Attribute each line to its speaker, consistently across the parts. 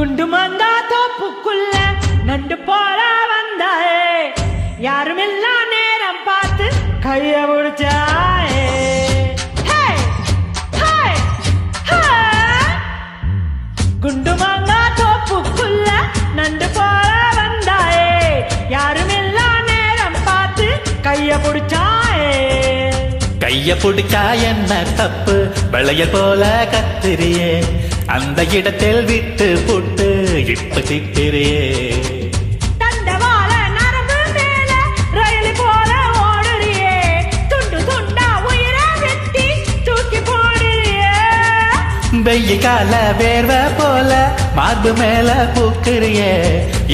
Speaker 1: குண்டு மந்தா தோப்புக்குள்ள நண்டு போல வந்தாயே. யாரும் எல்லா நேரம் பார்த்து கைய முடிச்சாயே. குண்டு மங்கா தோப்புக்குள்ள நண்டு போல வந்தாயே. யாரும் எல்லா நேரம் பார்த்து கைய பிடிச்சாயே
Speaker 2: கைய பிடிச்சா என்ன தப்பு? விளையல் போல கத்திரியே. அந்த இடத்தில் விட்டு புட்டு இப்ப
Speaker 1: போடுறியே.
Speaker 2: வெய்ய கால வேர்வ போல மார்பு மேல பூக்குறியே.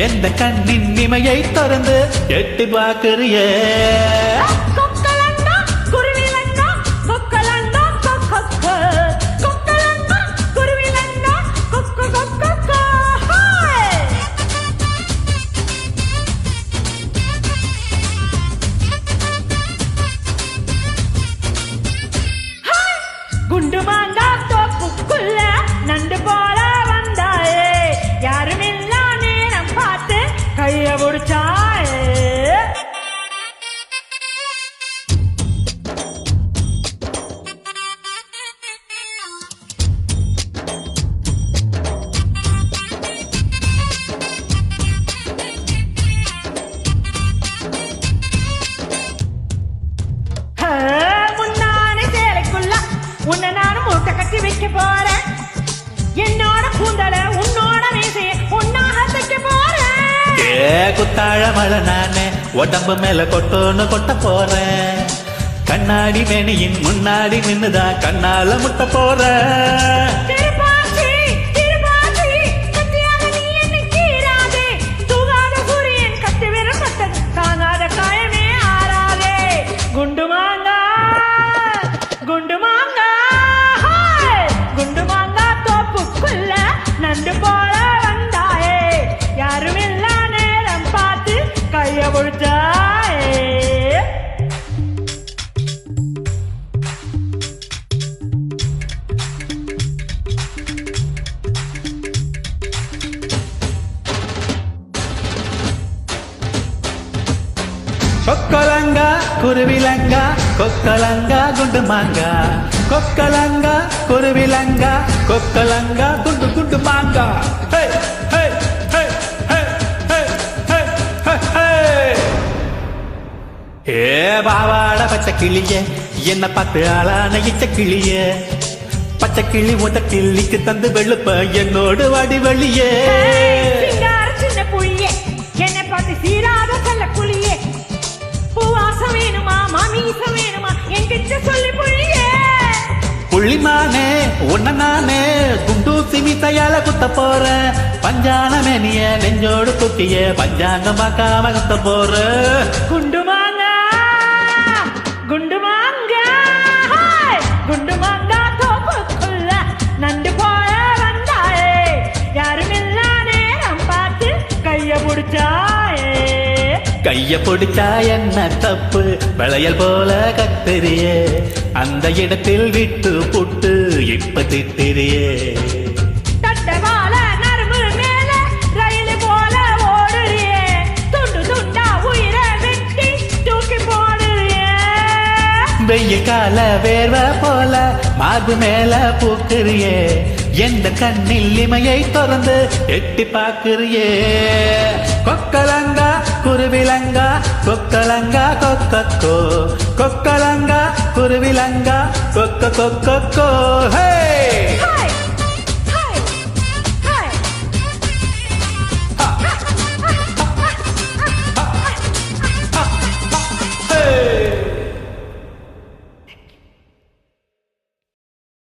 Speaker 2: எந்த கண்ணின் இமையை திறந்து எட்டி பாக்குறியே குத்தாழ மழை நானே உடம்பு மேல கொட்டோன்னு கொட்ட போறேன். கண்ணாடி மேனியின் முன்னாடி நின்னுதான் கண்ணால முட்ட போறேன். கொக்கலங்கா குருவிலங்கா கொக்கலங்கா குண்டு மாங்கா. கொக்கலங்கா குருவிலங்கா கொக்கலங்கா குண்டு குண்டு மாங்கா. ஏ பாவாட பச்சை கிளியே என்ன பார்த்து ஆளான இச்ச கிளியே. பச்சை கிளி உத கிள்ளிக்கு தந்து வெளுப்ப என்னோடு வாடி வெளியே
Speaker 1: சின்ன புளியே என்னை பார்த்து சீராத கள்ள புளியே மாமீசம் வேணுமா என்கிட்ட சொல்லி புளியே
Speaker 2: புள்ளிமானே உன்ன நானே குண்டு சிமித்தையால குத்த போறேன். பஞ்சான மேனிய நெஞ்சோடு குட்டிய பஞ்சாங்கம் பார்க்காம குத்த போறேன்
Speaker 1: குண்டு மாங்கா குண்டு மாங்கா ஹாய்! குண்டு மாங்கா தோப்புக்குள்ள நண்டு போல வந்தாயே யாரும் இல்லா நேரம் பார்த்து கைய பிடிச்சாயே
Speaker 2: கைய பிடிச்சா என்ன தப்பு? விளையல் போல கத்தரியே அந்த இடத்தில் விட்டு புட்டு இப்ப
Speaker 1: போடுறியே.
Speaker 2: வெய்ய கால வேர்வ போல மார்பு மேல பூக்குறியே. எந்த கண்ணில் இமையை திறந்து எட்டி பாக்குறியே கொக்கலங்கா குருவிலங்கா கொக்கலங்கா கொக்கக்கோ கொக்கலங்கா குருவிலங்கா கொக்க கொக்கோ ஹே